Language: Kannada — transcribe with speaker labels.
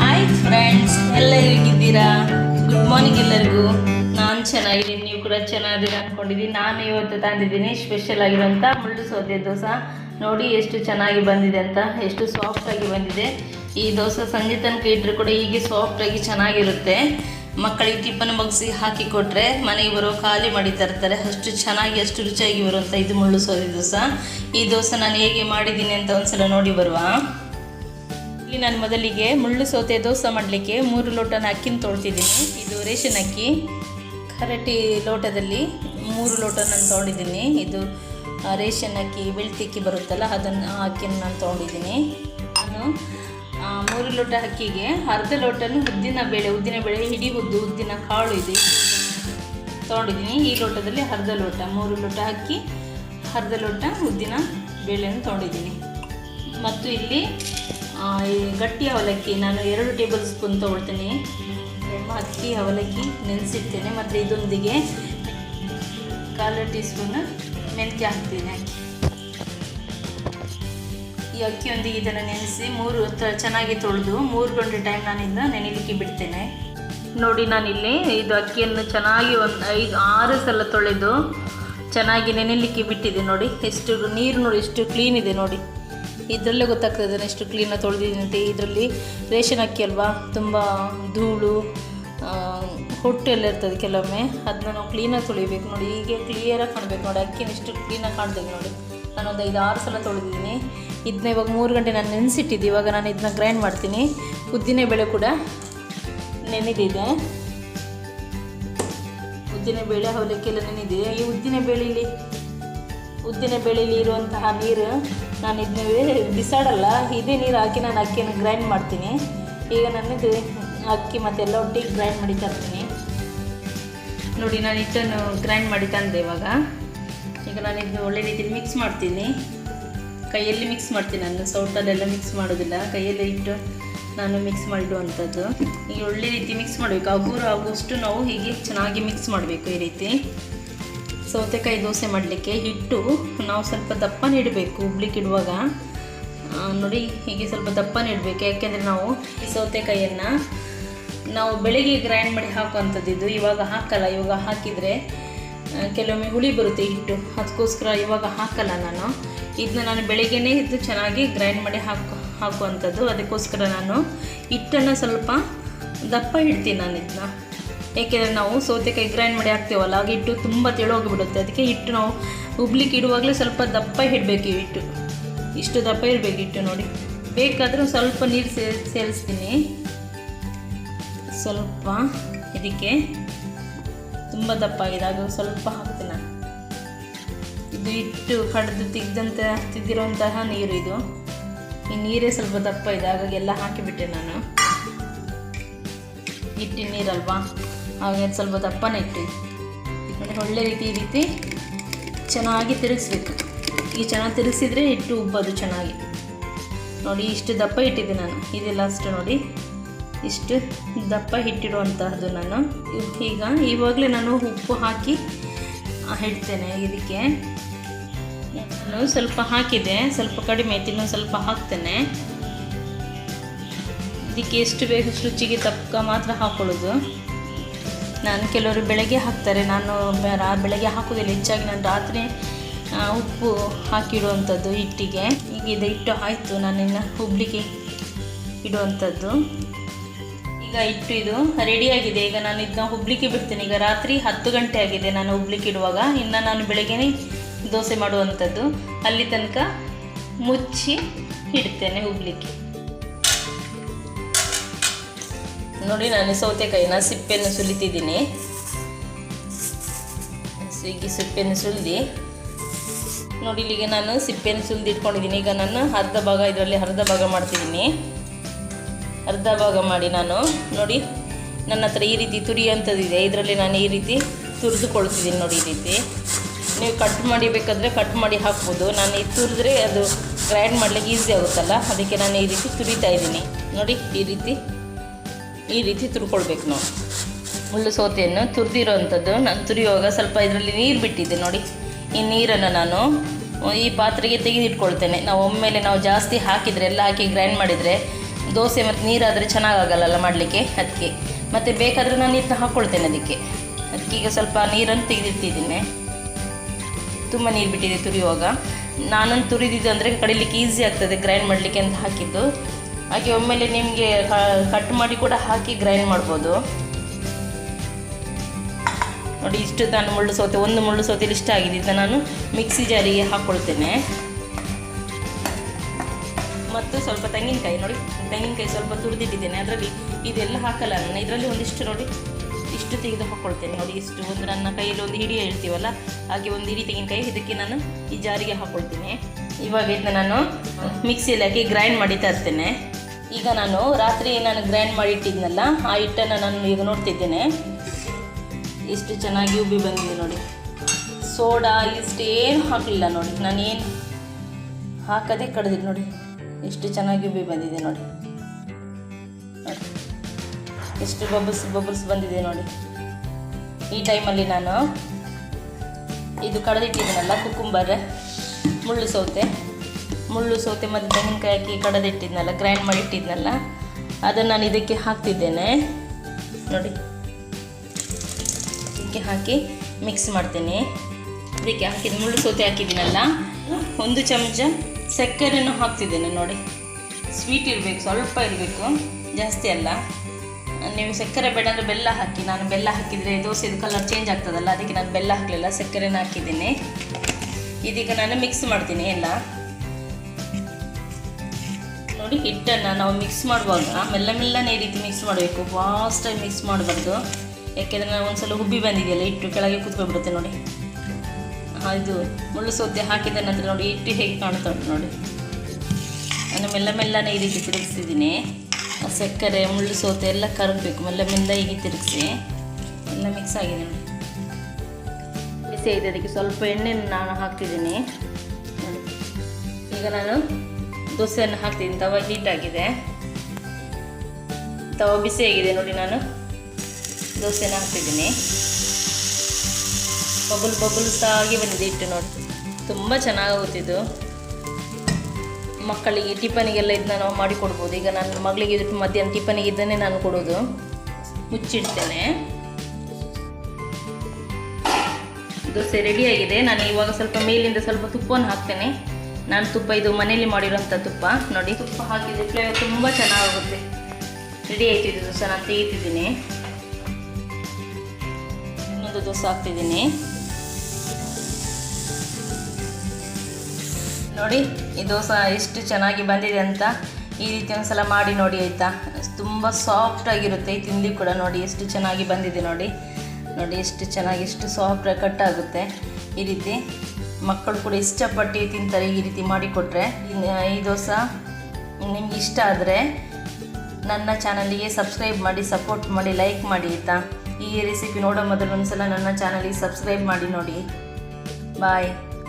Speaker 1: ಹಾಯ್ ಫ್ರೆಂಡ್ಸ್ ಎಲ್ಲ ಹೇಗಿದ್ದೀರಾ? ಗುಡ್ ಮಾರ್ನಿಂಗ್ ಎಲ್ಲರಿಗೂ. ನಾನು ಚೆನ್ನಾಗಿದ್ದೀನಿ, ನೀವು ಕೂಡ ಚೆನ್ನಾಗಿದ್ದೀರಾ ಅಂದ್ಕೊಂಡಿದ್ದೀನಿ ನಾನು ಇವತ್ತು ತಂದಿದ್ದೀನಿ ಸ್ಪೆಷಲ್ ಆಗಿರೋಂಥ ಮುಳ್ಳು ಸೌದೆ ದೋಸೆ. ನೋಡಿ ಎಷ್ಟು ಚೆನ್ನಾಗಿ ಬಂದಿದೆ ಅಂತ, ಎಷ್ಟು ಸಾಫ್ಟಾಗಿ ಬಂದಿದೆ. ಈ ದೋಸೆ ಸಂಜೆ ತನಕ ಇಟ್ಟರೆ ಕೂಡ ಹೀಗೆ ಸಾಫ್ಟಾಗಿ ಚೆನ್ನಾಗಿರುತ್ತೆ. ಮಕ್ಕಳಿಗೆ ಟಿಫನ್ ಮುಗಿಸಿ ಹಾಕಿ ಕೊಟ್ಟರೆ ಮನೆಗೆ ಬರೋ ಖಾಲಿ ಮಾಡಿ ತರ್ತಾರೆ. ಅಷ್ಟು ಚೆನ್ನಾಗಿ, ಅಷ್ಟು ರುಚಿಯಾಗಿ ಬರುವಂಥ ಇದು ಮುಳ್ಳು ಸೋರಿ ದೋಸೆ. ಈ ದೋಸೆ ನಾನು ಹೇಗೆ ಮಾಡಿದ್ದೀನಿ ಅಂತ ಒಂದ್ಸಲ ನೋಡಿ ಬರುವ. ಇಲ್ಲಿ ನಾನು ಮೊದಲಿಗೆ ಮುಳ್ಳು ಸೋತೆ ದೋಸೆ ಮಾಡಲಿಕ್ಕೆ ಮೂರು ಲೋಟನ ಅಕ್ಕಿನ ತೊಳ್ತಿದ್ದೀನಿ ಇದು ರೇಷನ್ ಅಕ್ಕಿ. ಕರಟಿ ಲೋಟದಲ್ಲಿ ಮೂರು ಲೋಟ ನಾನು ತೊಗೊಂಡಿದ್ದೀನಿ ಇದು ರೇಷನ್ ಅಕ್ಕಿ ಬೆಳ್ತಿಕ್ಕಿ ಬರುತ್ತಲ್ಲ, ಅದನ್ನು ಆ ಅಕ್ಕಿನ ನಾನು ತೊಗೊಂಡಿದ್ದೀನಿ ನಾನು ಮೂರು ಲೋಟ ಅಕ್ಕಿಗೆ ಅರ್ಧ ಲೋಟನು ಉದ್ದಿನ ಬೇಳೆ ಉದ್ದಿನ ಬೇಳೆ, ಹಿಡಿ ಉದ್ದು ಉದ್ದಿನ ಕಾಳು ಇದೆ. ತೊಗೊಂಡಿದ್ದೀನಿ. ಈ ಲೋಟದಲ್ಲಿ ಅರ್ಧ ಲೋಟ, ಮೂರು ಲೋಟ ಅಕ್ಕಿ, ಅರ್ಧ ಲೋಟ ಉದ್ದಿನ ಬೇಳೆಯನ್ನು ತೊಗೊಂಡಿದ್ದೀನಿ. ಮತ್ತು ಇಲ್ಲಿ ಈ ಗಟ್ಟಿ ಅವಲಕ್ಕಿ, ನಾನು ಎರಡು ಟೇಬಲ್ ಸ್ಪೂನ್ ತೊಗೊಳ್ತೀನಿ. ಅಕ್ಕಿ ಅವಲಕ್ಕಿ ನೆನೆಸಿಡ್ತೇನೆ. ಮತ್ತು ಇದೊಂದಿಗೆ ಕಾಲು ಟೀ ಸ್ಪೂನ್ ಮೆಂತ್ಯ ಹಾಕ್ತೀನಿ. ಈ ಅಕ್ಕಿಯೊಂದಿಗೆ ಇದನ್ನು ನೆನೆಸಿ ಮೂರು ಚೆನ್ನಾಗಿ ತೊಳೆದು ಮೂರು ಗಂಟೆ ಟೈಮ್ ನಾನು ಇದನ್ನ ನೆನೆಲಿಕ್ಕೆ ಬಿಡ್ತೇನೆ. ನೋಡಿ ನಾನಿಲ್ಲಿ ಇದು ಅಕ್ಕಿಯನ್ನು ಚೆನ್ನಾಗಿ ಒಂದು ಐದು, ಆರು ಸಲ ತೊಳೆದು ಚೆನ್ನಾಗಿ ನೆನೆಲಿಕ್ಕೆ ಬಿಟ್ಟಿದೆ ನೋಡಿ. ಎಷ್ಟು ನೀರು ನೋಡಿ, ಎಷ್ಟು ಕ್ಲೀನ್ ಇದೆ ನೋಡಿ. ಇದರಲ್ಲೇ ಗೊತ್ತಾಗ್ತದೆ ಎಷ್ಟು ಕ್ಲೀನಾಗಿ ತೊಳೆದಿದ್ದೀನಿ ಇದರಲ್ಲಿ ರೇಷನ್ ಅಕ್ಕಿ ಅಲ್ವಾ? ತುಂಬ ಧೂಳು ಹೊಟ್ಟು ಎಲ್ಲ ಇರ್ತದೆ ಕೆಲವೊಮ್ಮೆ. ಅದನ್ನ ನಾವು ಕ್ಲೀನಾಗಿ ತೊಳಿಬೇಕು ನೋಡಿ. ಹೀಗೆ ಕ್ಲಿಯರಾಗಿ ಕಾಣಬೇಕು ನೋಡಿ. ಅಕ್ಕಿನ ಎಷ್ಟು ಕ್ಲೀನಾಗಿ ಕಾಣ್ಬೇಕು ನೋಡಿ. ನಾನು ಒಂದು ಐದು, ಆರು ಸಲ ತೊಳೆದಿದ್ದೀನಿ. ಇದನ್ನ ಇವಾಗ ಮೂರು ಗಂಟೆ ನಾನು ನೆನೆಸಿಟ್ಟಿದ್ದೆ. ಇವಾಗ ನಾನು ಇದನ್ನ ಗ್ರೈಂಡ್ ಮಾಡ್ತೀನಿ. ಉದ್ದಿನ ಬೇಳೆ ಕೂಡ ನೆನೆದಿದೆ. ಉದ್ದಿನ ಬೇಳೆ ಅವಲಕ್ಕಿ ಎಲ್ಲ ನೆನೆದಿದೆ. ಈ ಉದ್ದಿನ ಬೇಳೆಯಲ್ಲಿ ಉದ್ದಿನ ಬೇಳೆಯಲ್ಲಿ ಇರುವಂತಹ ನೀರು ನಾನು ಇದನ್ನ ಬಿಸಾಡಲ್ಲ. ಇದೇ ನೀರು ಹಾಕಿ ನಾನು ಅಕ್ಕಿಯನ್ನು ಗ್ರೈಂಡ್ ಮಾಡ್ತೀನಿ. ಈಗ ನಾನು ಇದು ಅಕ್ಕಿ ಮತ್ತು ಎಲ್ಲ ಒಟ್ಟಿಗೆ ಗ್ರೈಂಡ್ ಮಾಡಿ ತರ್ತೀನಿ. ನೋಡಿ, ನಾನು ಹಿಟ್ಟನ್ನು ಗ್ರೈಂಡ್ ಮಾಡಿ ತಂದೆ ಇವಾಗ. ಈಗ ನಾನು ಇದನ್ನು ಒಳ್ಳೆ ರೀತಿಯಲ್ಲಿ ಮಿಕ್ಸ್ ಮಾಡ್ತೀನಿ. ಕೈಯಲ್ಲಿ ಮಿಕ್ಸ್ ಮಾಡ್ತೀನಿ. ನಾನು ಸೌಟಲ್ಲೆಲ್ಲ ಮಿಕ್ಸ್ ಮಾಡೋದಿಲ್ಲ. ಕೈಯಲ್ಲಿ ಇಟ್ಟು ನಾನು ಮಿಕ್ಸ್ ಮಾಡಿಡುವಂಥದ್ದು. ಈಗ ಒಳ್ಳೆ ರೀತಿ ಮಿಕ್ಸ್ ಮಾಡಬೇಕು. ಹಗುರು ಆಗುವಷ್ಟು ನಾವು ಹೀಗೆ ಚೆನ್ನಾಗಿ ಮಿಕ್ಸ್ ಮಾಡಬೇಕು ಈ ರೀತಿ. ಸೌತೆಕಾಯಿ ದೋಸೆ ಮಾಡಲಿಕ್ಕೆ ಹಿಟ್ಟು ನಾವು ಸ್ವಲ್ಪ ದಪ್ಪನೇ ಇಡಬೇಕು ಉಬ್ಲಿಕ್ಕೆ ಇಡುವಾಗ. ನೋಡಿ, ಹೀಗೆ ಸ್ವಲ್ಪ ದಪ್ಪನೇ ಇಡಬೇಕು ಯಾಕೆಂದರೆ ನಾವು ಈ ಸೌತೆಕಾಯಿಯನ್ನು ನಾವು ಬೆಳಿಗ್ಗೆ ಗ್ರೈಂಡ್ ಮಾಡಿ ಹಾಕುವಂಥದ್ದು ಇದು. ಇವಾಗ ಹಾಕಲ್ಲ. ಇವಾಗ ಹಾಕಿದರೆ ಕೆಲವೊಮ್ಮೆ ಹುಳಿ ಬರುತ್ತೆ ಹಿಟ್ಟು. ಅದಕ್ಕೋಸ್ಕರ ಇವಾಗ ಹಾಕಲ್ಲ ನಾನು. ಇದನ್ನ ನಾನು ಬೆಳಿಗ್ಗೆನೇ ಇದು ಚೆನ್ನಾಗಿ ಗ್ರೈಂಡ್ ಮಾಡಿ ಹಾಕು, ಹಾಕುವಂಥದ್ದು. ಅದಕ್ಕೋಸ್ಕರ ನಾನು ಹಿಟ್ಟನ್ನು ಸ್ವಲ್ಪ ದಪ್ಪ ಇಡ್ತೀನಿ ನಾನು ಇದನ್ನ ಏಕೆಂದರೆ ನಾವು ಸೌತೆಕಾಯಿ ಗ್ರೈಂಡ್ ಮಾಡಿ ಹಾಕ್ತೀವಲ್ಲ ಆಗ ಹಿಟ್ಟು ತುಂಬ ತೆಳೋಗಿಬಿಡುತ್ತೆ ಅದಕ್ಕೆ ಹಿಟ್ಟು ನಾವು ಉಬ್ಲಿಕ್ಕೆ ಇಡುವಾಗಲೇ ಸ್ವಲ್ಪ ದಪ್ಪ ಇಡಬೇಕು ಹಿಟ್ಟು. ಇಷ್ಟು ದಪ್ಪ ಇರಬೇಕು ಹಿಟ್ಟು ನೋಡಿ. ಬೇಕಾದರೂ ಸ್ವಲ್ಪ ನೀರು ಸೇ ಸೇರಿಸ್ತೀನಿ. ಸ್ವಲ್ಪ ಇದಕ್ಕೆ ತುಂಬ ದಪ್ಪ ಆಗಿದೆ. ಆಗ ಸ್ವಲ್ಪ ಹಿಟ್ಟು ಕಡ್ದು ತೆಗ್ದಂತ ತೆಗ್ದಿರೋಂತಹ ನೀರು ಇದು. ಈ ನೀರೇ ಸ್ವಲ್ಪ ದಪ್ಪ ಇದೆ, ಹಾಗಾಗಿ ಎಲ್ಲ ಹಾಕಿಬಿಟ್ಟೆ ನಾನು. ಹಿಟ್ಟಿನ ನೀರಲ್ವಾ? ಹಾಗಾಗಿ ಸ್ವಲ್ಪ ದಪ್ಪನೇ ಇಟ್ಟು ಅಂದರೆ ಒಳ್ಳೆ ರೀತಿ ಈ ರೀತಿ ಚೆನ್ನಾಗಿ ತಿರುಗಿಸ್ಬೇಕು. ಈ ಚೆನ್ನಾಗಿ ತಿರುಗಿಸಿದ್ರೆ ಹಿಟ್ಟು ಉಬ್ಬೋದು ಚೆನ್ನಾಗಿ. ನೋಡಿ, ಇಷ್ಟು ದಪ್ಪ ಇಟ್ಟಿದ್ದೆ ನಾನು. ಇದೆಲ್ಲ ಅಷ್ಟು ನೋಡಿ. ಇಷ್ಟು ದಪ್ಪ ಹಿಟ್ಟಿಡುವಂತಹದ್ದು ನಾನು. ಈಗ ಇವಾಗಲೇ ನಾನು ಉಪ್ಪು ಹಾಕಿ ಇಡ್ತೇನೆ ಇದಕ್ಕೆ. ನಾನು ಸ್ವಲ್ಪ ಹಾಕಿದೆ, ಸ್ವಲ್ಪ ಕಡಿಮೆ ಆಯ್ತು, ಇನ್ನೊಂದು ಸ್ವಲ್ಪ ಹಾಕ್ತೇನೆ. ಇದಕ್ಕೆ ಎಷ್ಟು ಬೇಕು ರುಚಿಗೆ ತಕ್ಕ ಮಾತ್ರ ಹಾಕೊಳ್ಳೋದು. ನಾನು ಕೆಲವರು ಬೆಳಗ್ಗೆ ಹಾಕ್ತಾರೆ, ನಾನು ಬೆಳಗ್ಗೆ ಹಾಕೋದಿಲ್ಲ ಹೆಚ್ಚಾಗಿ ನಾನು ರಾತ್ರಿ ಉಪ್ಪು ಹಾಕಿಡುವಂಥದ್ದು ಹಿಟ್ಟಿಗೆ. ಈಗ ಇದು ಹಿಟ್ಟು ಆಯಿತು ನಾನಿನ್ನು ಹುಬ್ಳಿಗೆ ಇಡುವಂಥದ್ದು. ಈಗ ಹಿಟ್ಟು ಇದು ರೆಡಿಯಾಗಿದೆ ಈಗ ನಾನು ಇದನ್ನ ಹುಬ್ಲಿಕ್ಕೆ ಬಿಡ್ತೇನೆ. ಈಗ ರಾತ್ರಿ ಹತ್ತು ಗಂಟೆ ಆಗಿದೆ ನಾನು ಹುಬ್ಲಿಕ್ಕೆ ಇಡುವಾಗ, ಇನ್ನು ನಾನು ಬೆಳಗ್ಗೆನೇ ದೋಸೆ ಮಾಡುವಂಥದ್ದು, ಅಲ್ಲಿ ತನಕ ಮುಚ್ಚಿ ಇಡ್ತೇನೆ ಹುಬ್ಲಿಕ್ಕೆ ನೋಡಿ, ನಾನು ಸೌತೆಕಾಯಿನ ಸಿಪ್ಪೆಯನ್ನು ಸುಲಿತಿದ್ದೀನಿ. ಸ್ವಿಗ್ಗಿ ಸಿಪ್ಪೆಯನ್ನು ಸುಲಿದು, ನೋಡಿ, ಇಲ್ಲಿಗೆ ನಾನು ಸಿಪ್ಪೆಯನ್ನು ಸುಲಿದು ಇಟ್ಕೊಂಡಿದ್ದೀನಿ. ಈಗ ನಾನು ಅರ್ಧ ಭಾಗ, ಇದರಲ್ಲಿ ಅರ್ಧ ಭಾಗ ಮಾಡ್ತಿದ್ದೀನಿ. ಅರ್ಧ ಭಾಗ ಮಾಡಿ ನಾನು, ನೋಡಿ, ನನ್ನ ಹತ್ರ ಈ ರೀತಿ ತುರಿಯುವಂಥದ್ದಿದೆ. ಇದರಲ್ಲಿ ನಾನು ಈ ರೀತಿ ತುರಿದುಕೊಳ್ತಿದ್ದೀನಿ ನೋಡಿ, ಈ ರೀತಿ. ನೀವು ಕಟ್ ಮಾಡಿ ಬೇಕಾದರೆ ಕಟ್ ಮಾಡಿ ಹಾಕ್ಬೋದು. ನಾನು ಇದು ತುರಿದ್ರೆ ಅದು ಗ್ರೈಂಡ್ ಮಾಡಲಿಕ್ಕೆ ಈಸಿ ಆಗುತ್ತಲ್ಲ? ಅದಕ್ಕೆ ನಾನು ಈ ರೀತಿ ತುರಿತಾ ಇದ್ದೀನಿ. ನೋಡಿ, ಈ ರೀತಿ ಈ ರೀತಿ ತುರ್ಕೊಳ್ಬೇಕು ನಾವು ಮುಳ್ಳು ಸೌತೆಯನ್ನು ತುರಿದಿರೋವಂಥದ್ದು. ನಾನು ತುರಿಯುವಾಗ ಸ್ವಲ್ಪ ಇದರಲ್ಲಿ ನೀರು ಬಿಟ್ಟಿದ್ದೆ ನೋಡಿ. ಈ ನೀರನ್ನು ನಾನು ಈ ಪಾತ್ರೆಗೆ ತೆಗೆದಿಟ್ಕೊಳ್ತೇನೆ. ನಾವು ಒಮ್ಮೆಲೆ ನಾವು ಜಾಸ್ತಿ ಹಾಕಿದರೆ, ಎಲ್ಲ ಹಾಕಿ ಗ್ರೈಂಡ್ ಮಾಡಿದರೆ ದೋಸೆ ಮತ್ತು ನೀರಾದರೆ ಚೆನ್ನಾಗಾಗಲ್ಲ ಮಾಡಲಿಕ್ಕೆ? ಅದಕ್ಕೆ. ಮತ್ತು ಬೇಕಾದರೆ ನಾನು ಇದನ್ನ ಹಾಕ್ಕೊಳ್ತೇನೆ ಅದಕ್ಕೆ. ಅದಕ್ಕೆ ಈಗ ಸ್ವಲ್ಪ ನೀರನ್ನು ತೆಗೆದಿಟ್ಟಿದ್ದೀನಿ. ತುಂಬ ನೀರು ಬಿಟ್ಟಿದೆ ತುರಿಯುವಾಗ. ನಾನೊಂದು ತುರಿದಿದ್ದು ಅಂದರೆ ಕಡಿಲಿಕ್ಕೆ ಈಸಿ ಆಗ್ತದೆ ಗ್ರೈಂಡ್ ಮಾಡಲಿಕ್ಕೆ ಅಂತ ಹಾಕಿದ್ದು. ಹಾಗೆ ಒಮ್ಮೆಲೆ ನಿಮಗೆ ಕಟ್ ಮಾಡಿ ಕೂಡ ಹಾಕಿ ಗ್ರೈಂಡ್ ಮಾಡ್ಬೋದು. ನೋಡಿ ಇಷ್ಟು ನಾನು ಮುಳ್ಳು ಸೌತೆ, ಒಂದು ಮುಳ್ಳು ಸೌತೆಲಿ ಇಷ್ಟ ಆಗಿದೆ. ಇದನ್ನು ನಾನು ಮಿಕ್ಸಿ ಜಾರಿಗೆ ಹಾಕ್ಕೊಳ್ತೇನೆ ಮತ್ತು ಸ್ವಲ್ಪ ತೆಂಗಿನಕಾಯಿ, ನೋಡಿ, ತೆಂಗಿನಕಾಯಿ ಸ್ವಲ್ಪ ತುರಿದಿಟ್ಟಿದ್ದೇನೆ. ಅದರಲ್ಲಿ ಇದೆಲ್ಲ ಹಾಕಲ್ಲ ನಾನು. ಇದರಲ್ಲಿ ಒಂದಿಷ್ಟು ನೋಡಿ. ಇಷ್ಟು ತೆಗೆದು ಹಾಕ್ಕೊಳ್ತೇನೆ ನೋಡಿ, ಇಷ್ಟು ಒಂದು ನನ್ನ ಕೈಯಲ್ಲಿ ಒಂದು ಹಿಡಿ ಹೇಳ್ತೀವಲ್ಲ, ಹಾಗೆ ಒಂದು ಹಿಡಿ ತೆಂಗಿನಕಾಯಿ ಇದಕ್ಕೆ ನಾನು ಈ ಜಾರಿಗೆ ಹಾಕ್ಕೊಳ್ತೀನಿ ಇವಾಗ ಇದನ್ನ ನಾನು ಮಿಕ್ಸಿಯಲ್ಲಿ ಹಾಕಿ ಗ್ರೈಂಡ್ ಮಾಡಿ ತರ್ತೇನೆ. ಈಗ ನಾನು ರಾತ್ರಿ ನಾನು ಗ್ರೈಂಡ್ ಮಾಡಿ ಇಟ್ಟಿದ್ನಲ್ಲ, ಆ ಹಿಟ್ಟನ್ನು ನಾನು ಈಗ ನೋಡ್ತಿದ್ದೇನೆ. ಇಷ್ಟು ಚೆನ್ನಾಗಿ ಉಬ್ಬಿ ಬಂದಿದೆ ನೋಡಿ. ಸೋಡಾ ಇಷ್ಟು ಏನು ಹಾಕಲಿಲ್ಲ ನೋಡಿ. ನಾನೇನು ಹಾಕದೆ ಕಡ್ದಿದ್ದು ನೋಡಿ. ಇಷ್ಟು ಚೆನ್ನಾಗಿ ಉಬ್ಬಿ ಬಂದಿದೆ ನೋಡಿ. ಎಷ್ಟು ಬಬಲ್ಸ್ ಬಬಲ್ಸ್ ಬಂದಿದೆ ನೋಡಿ. ಈ ಟೈಮಲ್ಲಿ ನಾನು ಇದು ಕಡದಿಟ್ಟಿದ್ದೀನಲ್ಲ, ಕುಕುಂಬರ್, ಮುಳ್ಳು ಸೌತೆ. ಮುಳ್ಳು ಸೌತೆ ಮತ್ತು ತೆಂಗಿನಕಾಯಿ ಹಾಕಿ ಕಡದಿಟ್ಟಿದ್ನಲ್ಲ ಗ್ರೈಂಡ್ ಮಾಡಿ ಇಟ್ಟಿದ್ನಲ್ಲ, ಅದನ್ನು ನಾನು ಇದಕ್ಕೆ ಹಾಕ್ತಿದ್ದೇನೆ. ನೋಡಿ. ಇದಕ್ಕೆ ಹಾಕಿ ಮಿಕ್ಸ್ ಮಾಡ್ತೇನೆ. ಇದಕ್ಕೆ ಹಾಕಿದ ಮುಳ್ಳು ಸೌತೆ ಹಾಕಿದ್ದೀನಲ್ಲ, ಒಂದು ಚಮಚ ಸಕ್ಕರೆಯನ್ನು ಹಾಕ್ತಿದ್ದೇನೆ ನೋಡಿ. ಸ್ವೀಟ್ ಇರಬೇಕು, ಸ್ವಲ್ಪ ಇರಬೇಕು, ಜಾಸ್ತಿ ಅಲ್ಲ. ನೀವು ಸಕ್ಕರೆ ಬೇಡ ಅಂದರೆ ಬೆಲ್ಲ ಹಾಕಿ, ನಾನು ಬೆಲ್ಲ ಹಾಕಿದರೆ ದೋಸೆದು ಕಲರ್ ಚೇಂಜ್ ಆಗ್ತದಲ್ಲ, ಅದಕ್ಕೆ ನಾನು ಬೆಲ್ಲ ಹಾಕಲಿಲ್ಲ, ಸಕ್ಕರೆನ ಹಾಕಿದ್ದೀನಿ. ಇದೀಗ ನಾನು ಮಿಕ್ಸ್ ಮಾಡ್ತೀನಿ ಎಲ್ಲ. ನೋಡಿ, ಹಿಟ್ಟನ್ನು ನಾವು ಮಿಕ್ಸ್ ಮಾಡುವಾಗ, ಮೆಲ್ಲ ಮೆಲ್ಲನೆ ಈ ರೀತಿ ಮಿಕ್ಸ್ ಮಾಡಬೇಕು ಫಾಸ್ಟಾಗಿ ಮಿಕ್ಸ್ ಮಾಡಬಾರ್ದು. ಯಾಕೆಂದರೆ ನಾನು ಒಂದ್ಸಲ ಹುಬ್ಬಿ ಬಂದಿದೆಯಲ್ಲ, ಹಿಟ್ಟು ಕೆಳಗೆ ಕೂತ್ಕೊಂಡ್ಬಿಡುತ್ತೆ ನೋಡಿ. ಇದು ಮುಳ್ಳು ಸೌತೆ ಹಾಕಿದ ನಂತರ ನೋಡಿ, ಹಿಟ್ಟು ಹೇಗೆ ಕಾಣ್ತಾ ಉಂಟು ನೋಡಿ. ನಾನು ಮೆಲ್ಲ ಮೆಲ್ಲನೆ ಈ ರೀತಿ ತಿರುಗಿಸಿದ್ದೀನಿ ಆ ಸಕ್ಕರೆ ಮುಳ್ಳು ಸೋತೆ ಎಲ್ಲ ಕರಗಬೇಕು ಮೆಲ್ಲ ಮೆಲ್ಲ ಹೀಗೆ ತಿರುಗಿಸಿ. ಎಲ್ಲ ಮಿಕ್ಸ್ ಆಗಿದೆ ನೋಡಿ. ಬಿಸಿ ಆಗಿದೆ. ಅದಕ್ಕೆ ಸ್ವಲ್ಪ ಎಣ್ಣೆಯನ್ನು ನಾನು ಹಾಕ್ತಿದ್ದೀನಿ. ಈಗ ನಾನು ದೋಸೆಯನ್ನು ಹಾಕ್ತಿದ್ದೀನಿ. ತವ ಹೀಟ್ ಆಗಿದೆ. ತವ ಬಿಸಿ ಆಗಿದೆ ನೋಡಿ ನಾನು. ದೋಸೆನ ಹಾಕ್ತಿದ್ದೀನಿ. ಬಬಲ್ ಬಬಲ್ಸ್ ಆಗಿ ಬಂದಿದೆ ಹಿಟ್ಟು ನೋಡಿ. ತುಂಬ ಚೆನ್ನಾಗಾಗುತ್ತಿದ್ದು ಮಕ್ಕಳಿಗೆ ಟಿಫನಿಗೆಲ್ಲ ಇದನ್ನ ನಾವು ಮಾಡಿ ಕೊಡ್ಬೋದು. ಈಗ ನನ್ನ ಮಗಳಿಗೆ ಇದು ಮಧ್ಯಾಹ್ನ ಟಿಫನಿಗೆ ಇದನ್ನೇ ನಾನು ಕೊಡೋದು. ಮುಚ್ಚಿಡ್ತೇನೆ. ದೋಸೆ ರೆಡಿಯಾಗಿದೆ ನಾನು ಇವಾಗ ಸ್ವಲ್ಪ ಮೇಲಿಂದ ಸ್ವಲ್ಪ ತುಪ್ಪವನ್ನು ಹಾಕ್ತೇನೆ. ನಾನು ತುಪ್ಪ ಇದು ಮನೆಯಲ್ಲಿ ಮಾಡಿರೋಂಥ ತುಪ್ಪ. ನೋಡಿ, ತುಪ್ಪ ಹಾಕಿದರೆ ಫ್ಲೇವರ್ ತುಂಬ ಚೆನ್ನಾಗುತ್ತೆ ರೆಡಿ ಆಯ್ತು ಇದು ದೋಸೆ. ನಾನು ತೆಗಿತಿದ್ದೀನಿ. ಇನ್ನೊಂದು ದೋಸೆ ಹಾಕ್ತಿದ್ದೀನಿ. ನೋಡಿ ಈ ದೋಸೆ ಎಷ್ಟು ಚೆನ್ನಾಗಿ ಬಂದಿದೆ ಅಂತ ಈ ರೀತಿ ಒಂದ್ಸಲ ಮಾಡಿ ನೋಡಿ ಆಯಿತಾ? ತುಂಬ ಸಾಫ್ಟ್ ಆಗಿರುತ್ತೆ ತಿಂಡಿ ಕೂಡ ನೋಡಿ, ಎಷ್ಟು ಚೆನ್ನಾಗಿ ಬಂದಿದೆ ನೋಡಿ. ನೋಡಿ, ಎಷ್ಟು ಚೆನ್ನಾಗಿ, ಎಷ್ಟು ಸಾಫ್ಟ್ ಕಟ್ ಆಗುತ್ತೆ. ಈ ರೀತಿ ಮಕ್ಕಳು ಕೂಡ ಇಷ್ಟಪಟ್ಟು ತಿಂತಾರೆ, ಈ ರೀತಿ ಮಾಡಿಕೊಟ್ರೆ ಈ ದೋಸೆ ನಿಮ್ಗೆ ಇಷ್ಟ ಆದರೆ ನನ್ನ ಚಾನಲಿಗೆ ಸಬ್ಸ್ಕ್ರೈಬ್ ಮಾಡಿ ಸಪೋರ್ಟ್ ಮಾಡಿ ಲೈಕ್ ಮಾಡಿ ಆಯಿತಾ? ಈ ರೆಸಿಪಿ ನೋಡೋ ಮೊದಲು ಒಂದ್ಸಲ ನನ್ನ ಚಾನಲಿಗೆ ಸಬ್ಸ್ಕ್ರೈಬ್ ಮಾಡಿ ನೋಡಿ. ಬಾಯ್